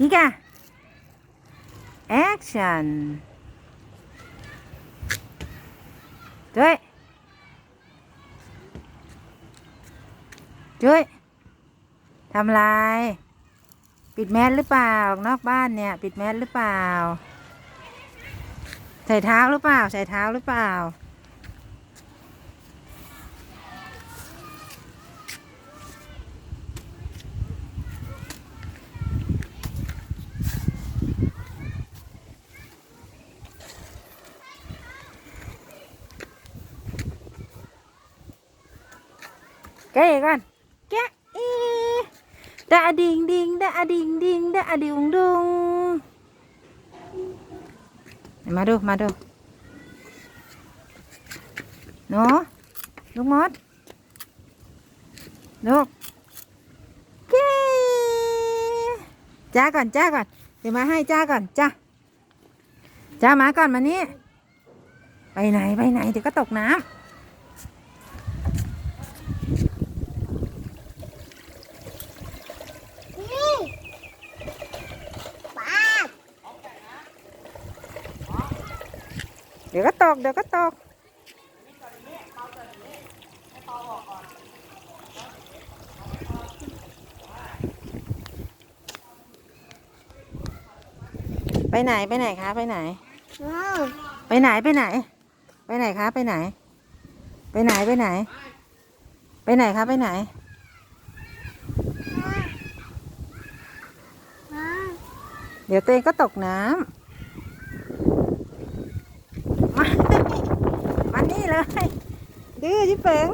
นี่ค่ะ action ด้วยด้วยทำไรปิดแมสหรือเปล่า นอกบ้านเนี่ย ปิดแมสหรือเปล่า ใส่เท้าหรือเปล่า ใส่เท้าหรือเปล่า กะก่อนแกะอีดาดิงดิงดาดิงดิงดาดิงดุงมาดูมาดูหนูลูกมดลูกเก้จ้าก่อนจ้าก่อนเดี๋ยวมาให้จ้าก่อนจ้าจ้ามาก่อนมานี่ไปไหนไปไหนเดี๋ยวก็ตกน้ำ เดี๋ยวก็ตก เดี๋ยวก็ตกไปไหนไปไหนคะไปไหน ไปไหนไปไหน ไปไหนคะไปไหน ไปไหนไปไหน ไปไหนคะไปไหนเดี๋ยวตัวเองก็ตกน้ำ มา มานี่เลย ดื้อชิเป๋ง